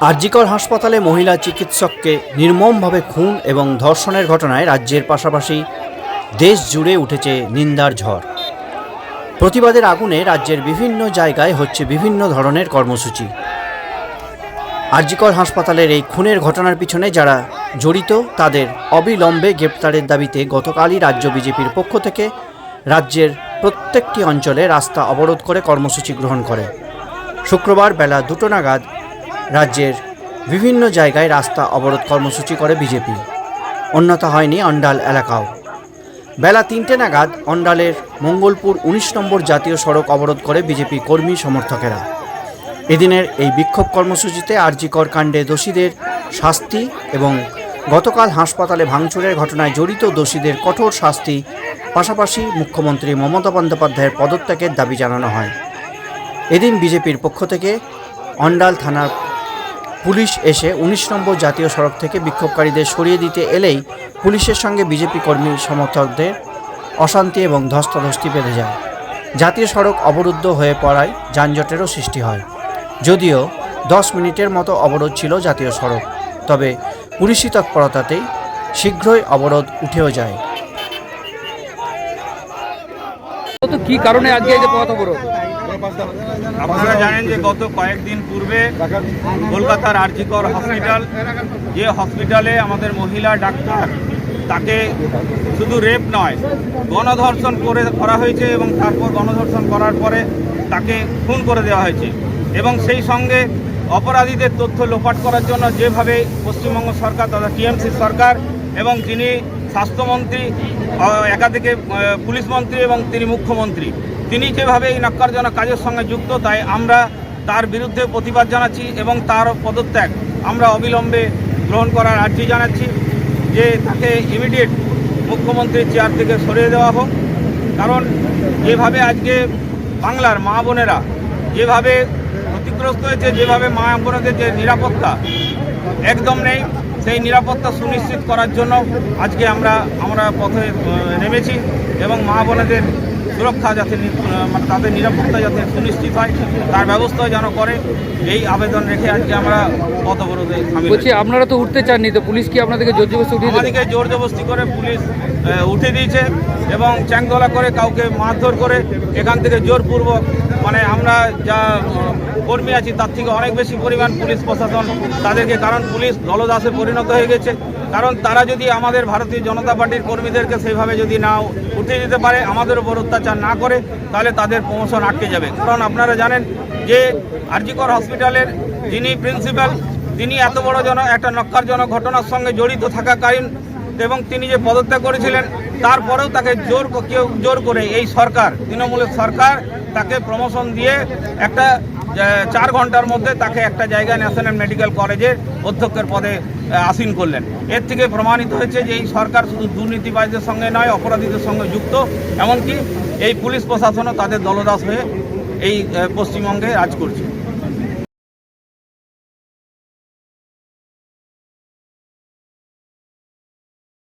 আরজিকর হাসপাতালে মহিলা চিকিৎসককে নির্মমভাবে খুন এবং ধর্ষণের ঘটনায় রাজ্যের পাশাপাশি দেশ জুড়ে উঠেছে নিন্দার ঝড়। প্রতিবাদের আগুনে রাজ্যের বিভিন্ন জায়গায় হচ্ছে বিভিন্ন ধরনের কর্মসূচি। আরজিকর হাসপাতালের এই খুনের ঘটনার পিছনে যারা জড়িত, তাদের অবিলম্বে গ্রেপ্তারের দাবিতে গতকালই রাজ্য বিজেপির পক্ষ থেকে রাজ্যের প্রত্যেকটি অঞ্চলে রাস্তা অবরোধ করে কর্মসূচি গ্রহণ করে। শুক্রবার বেলা দুটো নাগাদ রাজ্যের বিভিন্ন জায়গায় রাস্তা অবরোধ কর্মসূচি করে বিজেপি। অন্যথা হয়নি অন্ডাল এলাকাও। বেলা তিনটে নাগাদ অন্ডালের মঙ্গলপুর উনিশ নম্বর জাতীয় সড়ক অবরোধ করে বিজেপি কর্মী সমর্থকেরা। এদিনের এই বিক্ষোভ কর্মসূচিতে আরজিকর কাণ্ডে দোষীদের শাস্তি এবং গতকাল হাসপাতালে ভাঙচুরের ঘটনায় জড়িত দোষীদের কঠোর শাস্তি, পাশাপাশি মুখ্যমন্ত্রী মমতা বন্দ্যোপাধ্যায়ের পদত্যাগের দাবি জানানো হয়। এদিন বিজেপির পক্ষ থেকে অন্ডাল থানার পুলিশ এসে উনিশ নম্বর জাতীয় সড়ক থেকে বিক্ষোভকারীদের সরিয়ে দিতে এলেই পুলিশের সঙ্গে বিজেপি কর্মী সমর্থকদের অশান্তি এবং ধস্তাধস্তি বেঁধে যায়। জাতীয় সড়ক অবরুদ্ধ হয়ে পড়ায় যানজটেরও সৃষ্টি হয়। যদিও দশ মিনিটের মতো অবরোধ ছিল জাতীয় সড়ক, তবে পুলিশি তৎপরতাতেই শীঘ্রই অবরোধ উঠেও যায়। কি কারণে আজকে এই যে পথ অবরোধ? আপনারা জানেন যে গত কয়েকদিন পূর্বে কলকাতার আরজিকর হসপিটাল যে হসপিটালে আমাদের মহিলা ডাক্তার তাকে শুধু রেপ নয় গণধর্ষণ করে করা হয়েছে এবং তারপর গণধর্ষণ করার পরে তাকে খুন করে দেওয়া হয়েছে। এবং সেই সঙ্গে অপরাধীদের তথ্য লোপাট করার জন্য যেভাবে পশ্চিমবঙ্গ সরকার তথা টিএমসি সরকার এবং যিনি স্বাস্থ্যমন্ত্রী আহ, একাধিকে পুলিশ মন্ত্রী এবং তিনি মুখ্যমন্ত্রী। তিনি যেভাবে এই নক্কারজনক কাজের সঙ্গে যুক্ত, তাই আমরা তার বিরুদ্ধে প্রতিবাদ জানাচ্ছি এবং তার পদত্যাগ আমরা অবিলম্বে গ্রহণ করার আর্জি জানাচ্ছি যে তাকে ইমিডিয়েট মুখ্যমন্ত্রীর চেয়ার থেকে সরিয়ে দেওয়া হোক। কারণ যেভাবে আজকে বাংলার মা বোনেরা যেভাবে ক্ষতিগ্রস্ত হয়েছে, যেভাবে মা বোনেদের যে নিরাপত্তা একদম নেই, সেই নিরাপত্তা সুনিশ্চিত করার জন্য আজকে আমরা আমরা পথে নেমেছি এবং মা বোনেদের সুরক্ষা যাতে মানে তাদের নিরাপত্তা যাতে সুনিশ্চিত হয় তার ব্যবস্থা যেন করে এই আবেদন রেখে আজকে আমরা পথ অবরোধে বলছি আপনারা তো উঠতে চাননি তো পুলিশ কি আপনাদেরকে জোর জবরদস্তি উঠিয়ে আমাদেরকে জোর জবস্তি করে পুলিশ উঠে দিয়েছে এবং চ্যাংদোলা করে কাউকে মারধর করে এখান থেকে জোরপূর্বক মানে আমরা যা কর্মী আছি তার থেকে অনেক বেশি পরিমাণ পুলিশ প্রশাসন তাদেরকে কারণ পুলিশ দলদাসে পরিণত হয়ে গেছে। কারণ তারা যদি আমাদের ভারতীয় জনতা পার্টির কর্মীদেরকে সেইভাবে যদি না উঠে দিতে পারে, আমাদের উপর অত্যাচার না করে, তাহলে তাদের প্রমোশন আটকে যাবে। কারণ আপনারা জানেন যে আরজিকর হসপিটালের যিনি প্রিন্সিপাল, তিনি এত বড় জন, একটা নক্কারজনক ঘটনার সঙ্গে জড়িত থাকাকালীন এবং তিনি যে পদত্যাগ করেছিলেন, তারপরেও তাকে জোর কেউ জোর করে এই সরকার, তৃণমূলের সরকার, তাকে প্রমোশন দিয়ে একটা চার ঘণ্টার মধ্যে তাকে একটা জায়গায় ন্যাশনাল মেডিকেল কলেজের অধ্যক্ষের পদে আসীন করলেন। এর থেকে প্রমাণিত হয়েছে যে এই সরকার শুধু দুর্নীতিবাজদের সঙ্গে নয়, অপরাধীদের সঙ্গে যুক্ত। এমনকি এই পুলিশ প্রশাসনও তাদের দলদাস হয়ে এই পশ্চিমবঙ্গে রাজ করছে।